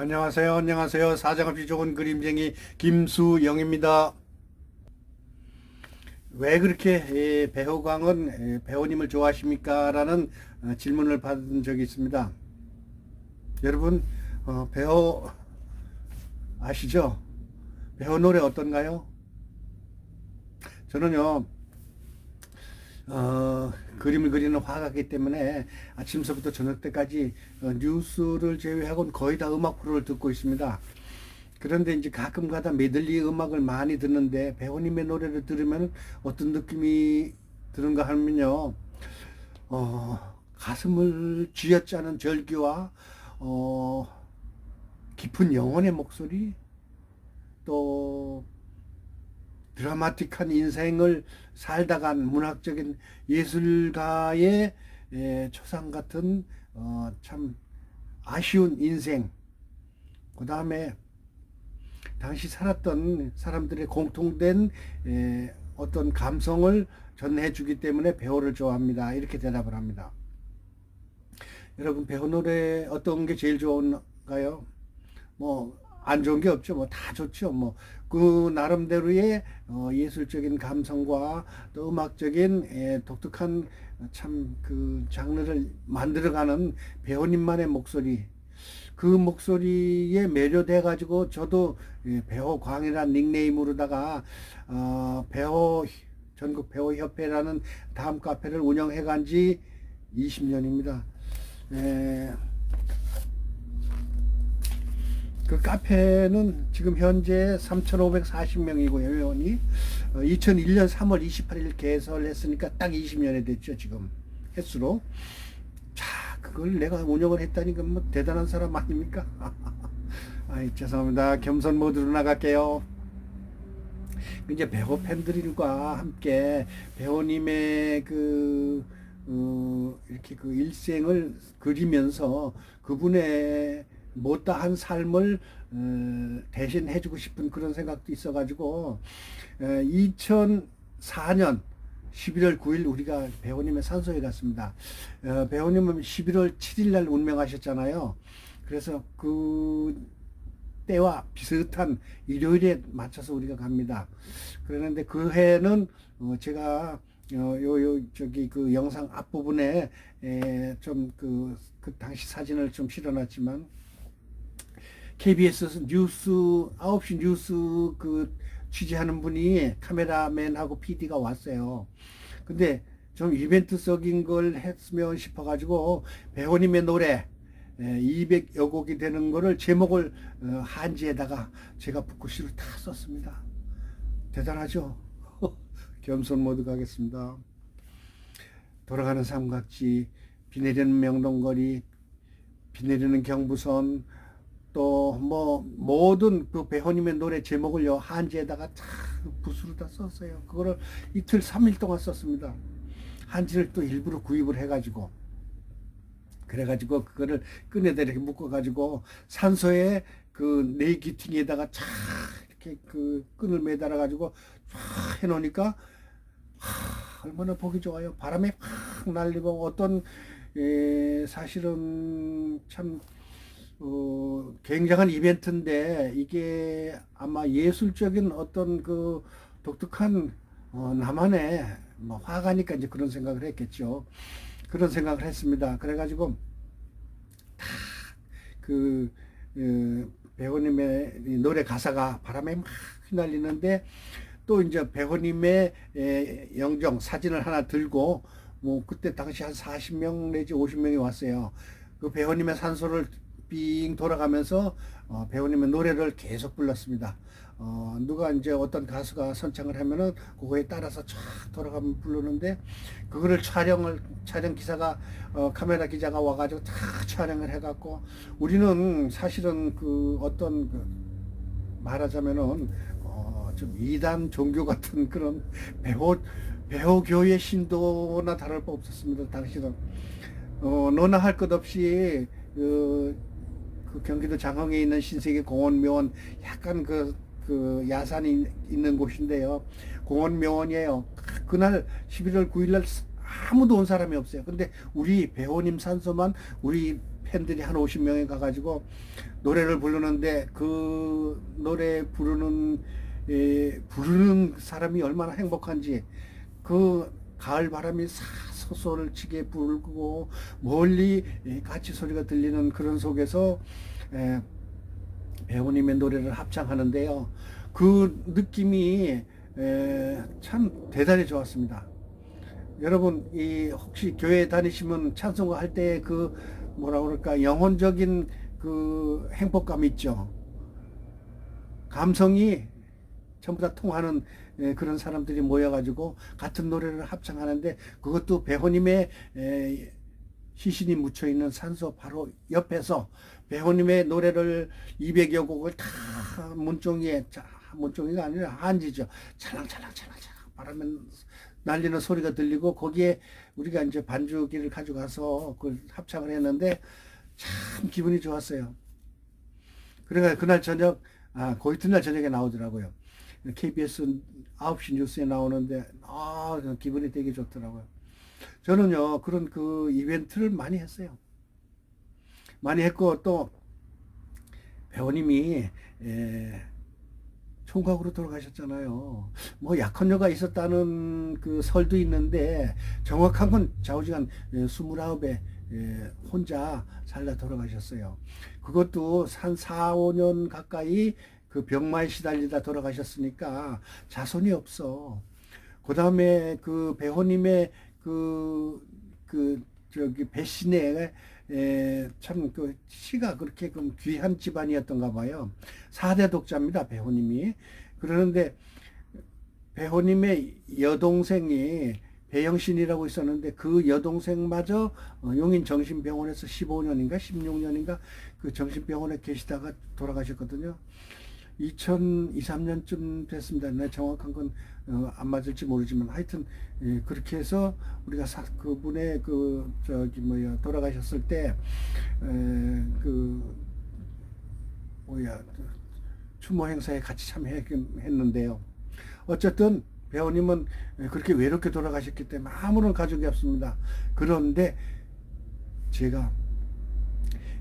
안녕하세요. 안녕하세요. 사장없이 좋은 그림쟁이 김수영입니다. 왜 그렇게 예, 배우광은 예, 배우님을 좋아하십니까? 라는 어, 질문을 받은 적이 있습니다. 여러분, 어, 배우 아시죠? 배우 노래 어떤가요? 저는요, 어, 그림을 그리는 화가이기 때문에 아침서부터 저녁 때까지 어, 뉴스를 제외하고는 거의 다 음악 프로를 듣고 있습니다. 그런데 이제 가끔 가다 메들리 음악을 많이 듣는데 배우님의 노래를 들으면 어떤 느낌이 드는가 하면요. 어, 가슴을 쥐어짜는 절규와 어, 깊은 영혼의 목소리 또 드라마틱한 인생을 살다간 문학적인 예술가의 에, 초상 같은 어, 참 아쉬운 인생 그 다음에 당시 살았던 사람들의 공통된 에, 어떤 감성을 전해주기 때문에 배우를 좋아합니다. 이렇게 대답을 합니다. 여러분 배우 노래 어떤 게 제일 좋은가요? 뭐 안 좋은 게 없죠. 뭐 다 좋죠. 뭐 그 나름대로의 어, 예술적인 감성과 또 음악적인 에, 독특한 참 그 장르를 만들어가는 배우님만의 목소리 그 목소리에 매료돼 가지고 저도 예, 배우 광이라는 닉네임으로다가 어, 배우 전국 배우 협회라는 다음 카페를 운영해 간지 20년입니다. 에, 그 카페는 지금 현재 3,540명이고요, 회원이. 어, 2001년 3월 28일 개설했으니까 딱 20년이 됐죠, 지금. 횟수로. 자, 그걸 내가 운영을 했다니까 뭐 대단한 사람 아닙니까? 아이, 죄송합니다. 겸손 모드로 나갈게요. 이제 배우 팬들과 함께 배우님의 그, 어, 이렇게 그 일생을 그리면서 그분의 못다한 삶을 어, 대신 해 주고 싶은 그런 생각도 있어 가지고 2004년 11월 9일 우리가 배우님의 산소에 갔습니다. 어, 배우님은 11월 7일 날 운명하셨잖아요. 그래서 그 때와 비슷한 일요일에 맞춰서 우리가 갑니다. 그러는데 그 해는 어, 제가 어, 요, 요, 저기 그 영상 앞부분에 좀 그, 그 당시 사진을 좀 실어놨지만 KBS 뉴스 9시 뉴스 그 취재하는 분이 카메라맨하고 PD가 왔어요. 근데 좀 이벤트적인 걸 했으면 싶어가지고 배우님의 노래 200여 곡이 되는 거를 제목을 어, 한지에다가 제가 붓글씨로 다 썼습니다. 대단하죠? 겸손 모드 가겠습니다. 돌아가는 삼각지, 비 내리는 명동거리, 비 내리는 경부선, 또 뭐 모든 그 배우님의 노래 제목을요 한지에다가 다 붓으로 다 썼어요. 그거를 이틀 삼일 동안 썼습니다. 한지를 또 일부러 구입을 해가지고 그래가지고 그거를 끈에다 이렇게 묶어가지고 산소에 그 네이기팅에다가 쫙 이렇게 그 끈을 매달아가지고 쫙 해놓으니까 하, 얼마나 보기 좋아요. 바람에 확 날리고 어떤 에, 사실은 참 어, 굉장한 이벤트인데 이게 아마 예술적인 어떤 그 독특한 어, 나만의 뭐 화가니까 이제 그런 생각을 했겠죠. 그런 생각을 했습니다. 그래가지고 다그 그 배우님의 노래 가사가 바람에 막 휘날리는데 또 이제 배우님의 에, 영정 사진을 하나 들고 뭐 그때 당시 한 40명 내지 50명이 왔어요. 그 배우님의 산소를 빙 돌아가면서 어, 배우님의 노래를 계속 불렀습니다. 어, 누가 이제 어떤 가수가 선창을 하면은 그거에 따라서 쫙 돌아가면 부르는데 그거를 촬영을 촬영 기사가 어, 카메라 기자가 와가지고 다 촬영을 해갖고 우리는 사실은 그 어떤 그 말하자면은 어, 좀 이단 종교 같은 그런 배우 배우 교회 신도나 다를 바 없었습니다. 당시는 어, 너나 할 것 없이 그, 그 경기도 장흥에 있는 신세계 공원묘원 약간 그, 그 야산이 있는 곳인데요. 공원묘원이에요. 그날 11월 9일날 아무도 온 사람이 없어요. 근데 우리 배우님 산소만 우리 팬들이 한 50명이 가가지고 노래를 부르는데 그 노래 부르는 에, 부르는 사람이 얼마나 행복한지 그 가을 바람이 사 소솔치게 불고 멀리 에, 까치 소리가 들리는 그런 속에서 에, 배우님의 노래를 합창하는데요. 그 느낌이 에, 참 대단히 좋았습니다. 여러분 이 혹시 교회 다니시면 찬송가 할때 그 뭐라 그럴까 영혼적인 그 행복감 있죠. 감성이 전부 다 통하는 에, 그런 사람들이 모여가지고 같은 노래를 합창하는데 그것도 배호님의 에, 시신이 묻혀 있는 산소 바로 옆에서 배호님의 노래를 200여 곡을 다 문종이에 자, 문종이가 아니라 한지죠. 찰랑찰랑찰랑찰랑 바람에 날리는 소리가 들리고 거기에 우리가 이제 반주기를 가져가서 그 합창을 했는데 참 기분이 좋았어요. 그래가 그날 저녁 아 거의 이튿날 저녁에 나오더라고요. KBS 9시 뉴스에 나오는데 아 기분이 되게 좋더라고요. 저는요 그런 그 이벤트를 많이 했어요. 많이 했고 또 배우님이 에, 총각으로 돌아가셨잖아요. 뭐 약혼녀가 있었다는 그 설도 있는데 정확한 건 좌우지간 29에 혼자 살다 돌아가셨어요. 그것도 한 4, 5년 가까이 그 병마에 시달리다 돌아가셨으니까 자손이 없어. 그 다음에 그 배호님의 그, 그, 저기 배신에 참그 시가 그렇게 그 귀한 집안이었던가 봐요. 4대 독자입니다. 배호님이. 그러는데 배호님의 여동생이 배영신이라고 있었는데 그 여동생마저 어, 용인 정신병원에서 15년인가 16년인가 그 정신병원에 계시다가 돌아가셨거든요. 2002, 3년쯤 됐습니다. 내 정확한 건 안 맞을지 모르지만 하여튼 예, 그렇게 해서 우리가 사, 그분의 그 저기 뭐야 돌아가셨을 때그 뭐야 추모 행사에 같이 참여했는데요. 어쨌든 배우님은 그렇게 외롭게 돌아가셨기 때문에 아무런 가족이 없습니다. 그런데 제가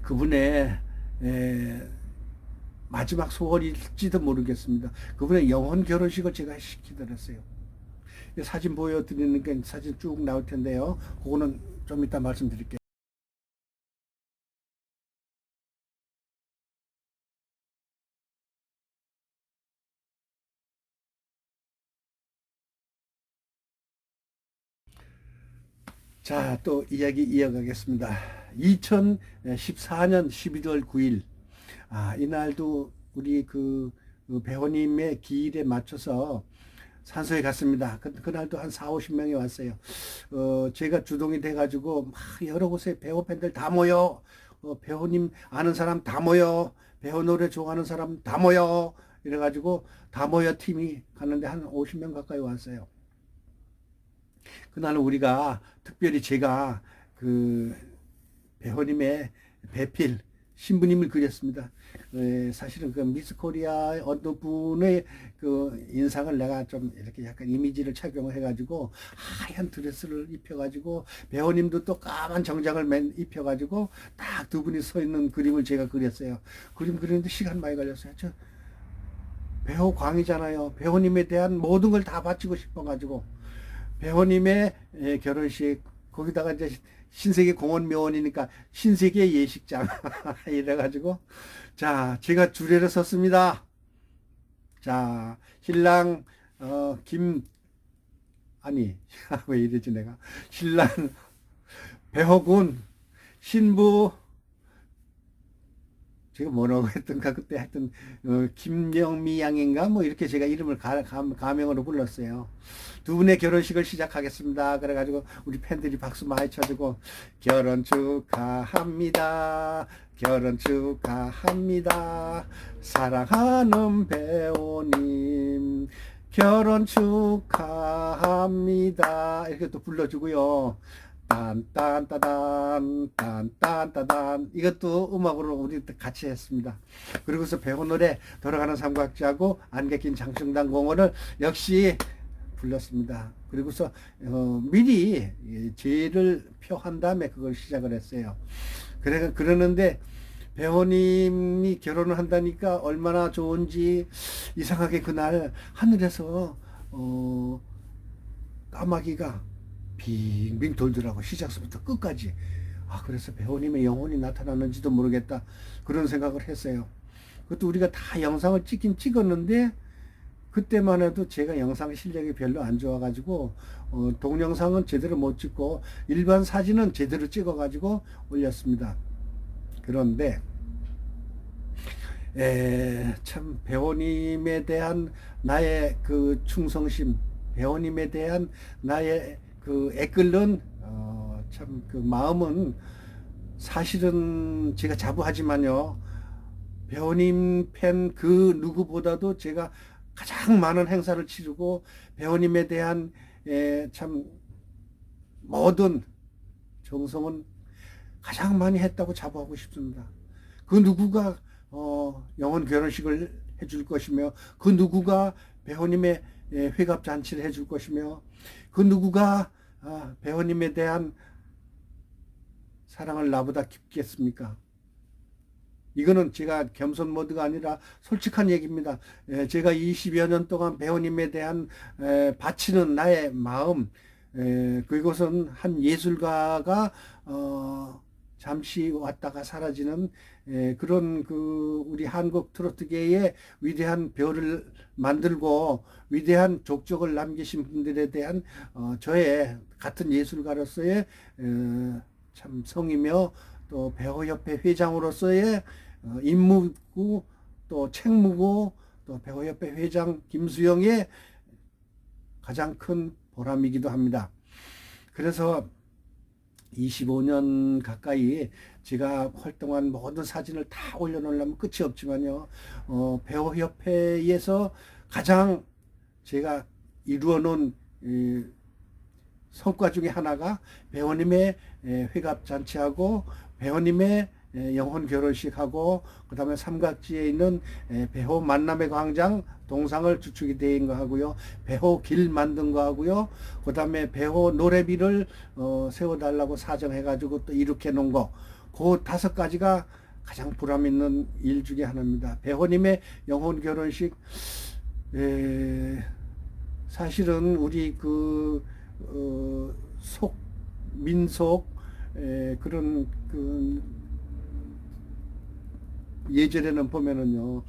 그분의 에, 마지막 소원일지도 모르겠습니다. 그분의 영혼 결혼식을 제가 시키더랬어요. 사진 보여드리는 게 사진 쭉 나올 텐데요. 그거는 좀 이따 말씀드릴게요. 자, 또 이야기 이어가겠습니다. 2014년 12월 9일, 아, 이날도 우리 그, 그 배우님의 기일에 맞춰서 산소에 갔습니다. 그, 그날도 한 4, 50명이 왔어요. 어, 제가 주동이 돼가지고 막 여러 곳에 배우 팬들 다 모여. 어, 배우님 아는 사람 다 모여. 배우 노래 좋아하는 사람 다 모여. 이래가지고 다 모여 팀이 갔는데 한 50명 가까이 왔어요. 그날은 우리가 특별히 제가 그 배우님의 배필 신부님을 그렸습니다. 에, 사실은 그 미스 코리아 어느 분의 그 인상을 내가 좀 이렇게 약간 이미지를 착용을 해가지고 하얀 드레스를 입혀가지고 배우님도 또 까만 정장을 맨 입혀가지고 딱 두 분이 서 있는 그림을 제가 그렸어요. 그림 그리는데 시간 많이 걸렸어요. 저 배우 광이잖아요. 배우님에 대한 모든 걸 다 바치고 싶어가지고 배우님의 결혼식 거기다가 이제 신세계 공원 묘원이니까 신세계 예식장 이래가지고 자 제가 주례를 섰습니다. 자 신랑 어, 김 아니 왜 이러지 내가 신랑 배호군 신부 제가 뭐라고 했던가 그때 하여튼 어, 김영미 양인가 뭐 이렇게 제가 이름을 가, 가, 가명으로 불렀어요. 두 분의 결혼식을 시작하겠습니다. 그래가지고 우리 팬들이 박수 많이 쳐주고 결혼 축하합니다. 결혼 축하합니다. 사랑하는 배우님 결혼. 축하합니다. 이렇게 또 불러주고요. 딴딴따단 딴딴따단 이것도 음악으로 우리 같이 했습니다. 그리고서 배운 노래 돌아가는 삼각지하고 안개 낀 장충당 공원을 역시 불렀습니다. 그리고서 어, 미리 예, 제를 표한 다음에 그걸 시작을 했어요. 그래 그러는데 배우님이 결혼을 한다니까 얼마나 좋은지 이상하게 그날 하늘에서 어, 까마귀가 빙빙 돌더라고 시작서부터 끝까지. 아 그래서 배우님의 영혼이 나타났는지도 모르겠다. 그런 생각을 했어요. 그것도 우리가 다 영상을 찍긴 찍었는데 그때만 해도 제가 영상 실력이 별로 안 좋아가지고 어, 동영상은 제대로 못 찍고 일반 사진은 제대로 찍어가지고 올렸습니다. 그런데 에, 참 배우님에 대한 나의 그 충성심 배우님에 대한 나의 그 애끓는 어, 참 그 마음은 사실은 제가 자부하지만요 배우님 팬 그 누구보다도 제가 가장 많은 행사를 치르고 배우님에 대한 에, 참 모든 정성은 가장 많이 했다고 자부하고 싶습니다. 그 누구가 어, 영혼 결혼식을 해줄 것이며 그 누구가 배우님의 예, 회갑 잔치를 해줄 것이며 그 누구가 아, 배우님에 대한 사랑을 나보다 깊겠습니까? 이거는 제가 겸손 모드가 아니라 솔직한 얘기입니다. 에, 제가 20여 년 동안 배우님에 대한 에, 바치는 나의 마음, 에, 그것은 한 예술가가 어, 잠시 왔다가 사라지는 에, 그런 그 우리 한국 트로트계의 위대한 별을 만들고 위대한 족적을 남기신 분들에 대한 어, 저의 같은 예술가로서의 에, 참 성이며 또 배우협회 회장으로서의 어, 임무고 또 책무고 또 배우협회 회장 김수영의 가장 큰 보람이기도 합니다. 그래서 25년 가까이 제가 활동한 모든 사진을 다 올려놓으려면 끝이 없지만요. 어, 배우협회에서 가장 제가 이루어 놓은 이, 성과 중에 하나가 배우님의 에, 회갑 잔치하고 배우님의 에, 영혼 결혼식하고 그다음에 삼각지에 있는 에, 배호 만남의 광장 동상을 주축이 되어 거 하고요. 배호 길 만든 거 하고요. 그다음에 배호 노래비를 어, 세워 달라고 사정해 가지고 또 이렇게 놓은 거. 그 다섯 가지가 가장 보람 있는 일 중에 하나입니다. 배호님의 영혼 결혼식 에, 사실은 우리 그 어, 속, 민속, 에, 그런, 그, 예전에는 보면은요,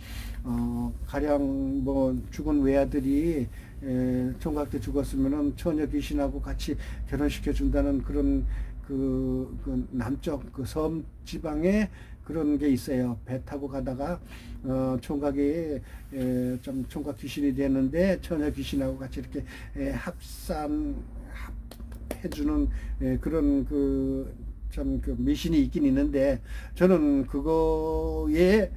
어, 가령 뭐 죽은 외아들이 에, 총각 때 죽었으면은 처녀 귀신하고 같이 결혼시켜 준다는 그런 그, 그 남쪽 그 섬 지방에 그런 게 있어요. 배 타고 가다가 어, 총각이 에, 좀 총각 귀신이 되는데 처녀 귀신하고 같이 이렇게 에, 합산 해주는 에, 그런 그 참 그 미신이 있긴 있는데 저는 그거에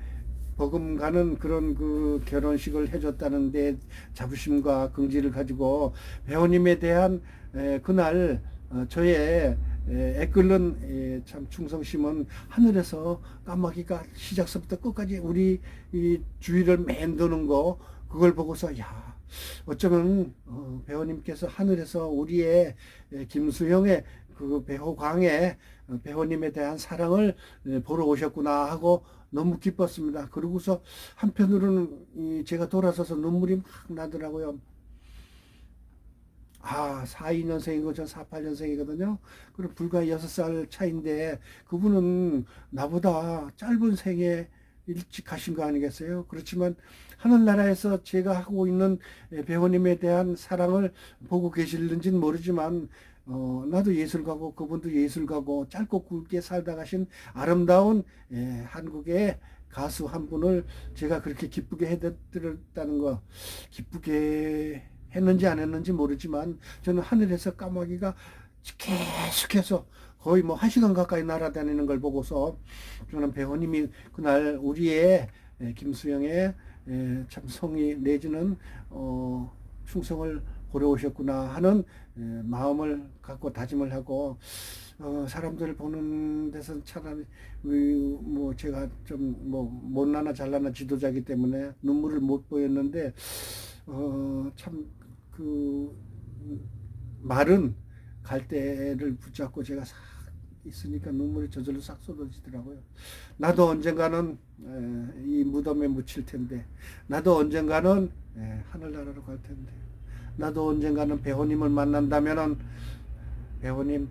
버금가는 그런 그 결혼식을 해줬다는데 자부심과 긍지를 가지고 배우님에 대한 에, 그날 어, 저의 에, 애끓는 에, 참 충성심은 하늘에서 까마귀가 시작서부터 끝까지 우리 이 주위를 맴도는 거 그걸 보고서 야 어쩌면 어, 배우님께서 하늘에서 우리의 에, 김수영의 그 배우광의 어, 배우님에 대한 사랑을 에, 보러 오셨구나 하고 너무 기뻤습니다. 그러고서 한편으로는 이 제가 돌아서서 눈물이 막 나더라고요. 아, 42년생이고 저 48년생이거든요. 그럼 불과 6살 차인데 그분은 나보다 짧은 생에 일찍 가신 거 아니겠어요? 그렇지만 하늘나라에서 제가 하고 있는 배우님에 대한 사랑을 보고 계실는지는 모르지만 어, 나도 예술가고 그분도 예술가고 짧고 굵게 살다 가신 아름다운 예, 한국의 가수 한 분을 제가 그렇게 기쁘게 해드렸다는 거 기쁘게 했는지 안 했는지 모르지만 저는 하늘에서 까마귀가 계속해서 거의 뭐 한 시간 가까이 날아다니는 걸 보고서 저는 배우님이 그날 우리의 에, 김수영의 에, 참 성의 내지는 어, 충성을 보러 오셨구나 하는 에, 마음을 갖고 다짐을 하고 어, 사람들 보는 데선 차라리 의, 뭐 제가 좀 뭐 못나나 잘나나 지도자기 때문에 눈물을 못 보였는데 어, 참 그 말은 갈대를 붙잡고 제가 싹 있으니까 눈물이 저절로 싹 쏟아지더라고요. 나도 언젠가는 에, 이 무덤에 묻힐 텐데, 나도 언젠가는 에, 하늘나라로 갈 텐데, 나도 언젠가는 배우님을 만난다면은 배우님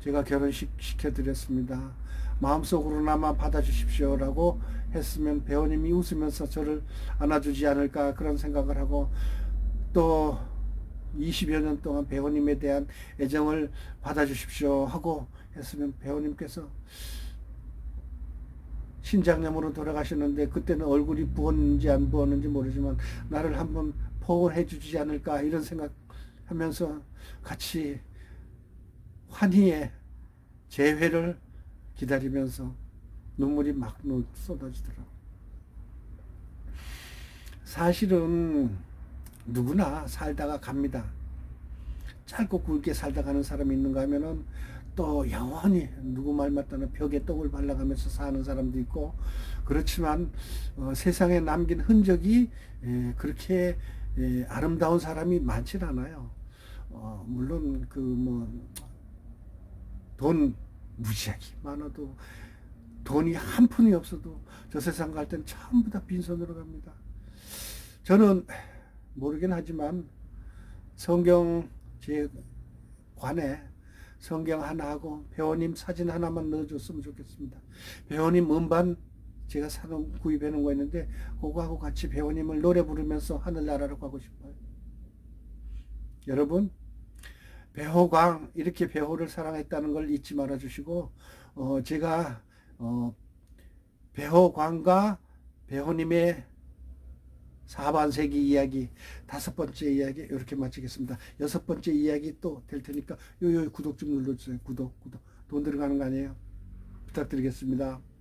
제가 결혼식 시켜드렸습니다. 마음속으로나마 받아주십시오라고 했으면 배우님이 웃으면서 저를 안아주지 않을까 그런 생각을 하고 또 20여 년 동안 배우님에 대한 애정을 받아주십시오 하고 했으면 배우님께서 신장염으로 돌아가셨는데 그때는 얼굴이 부었는지 안 부었는지 모르지만 나를 한번 포옹해 주지 않을까 이런 생각하면서 같이 환희의 재회를 기다리면서 눈물이 막 쏟아지더라고. 사실은 누구나 살다가 갑니다. 짧고 굵게 살다 가는 사람이 있는가 하면은 또 영원히 누구 말 맞다는 벽에 떡을 발라가면서 사는 사람도 있고 그렇지만 어, 세상에 남긴 흔적이 에, 그렇게 에, 아름다운 사람이 많지 않아요. 어, 물론 그 뭐 돈 무지하게 많아도 돈이 한 푼이 없어도 저 세상 갈 땐 전부 다 빈손으로 갑니다. 저는 모르긴 하지만 성경 제 관에 성경 하나 하고 배우님 사진 하나만 넣어줬으면 좋겠습니다. 배우님 음반 제가 사놓은 구입해 놓은 거 있는데 그거하고 같이 배우님을 노래 부르면서 하늘나라로 가고 싶어요. 여러분 배호광 이렇게 배호를 사랑했다는 걸 잊지 말아 주시고 어 제가 어 배호광과 배호님의 사반세기 이야기 다섯 번째 이야기 이렇게 마치겠습니다. 여섯 번째 이야기 또 될 테니까 요요 구독 좀 눌러주세요. 구독 구독 돈 들어가는 거 아니에요. 부탁드리겠습니다.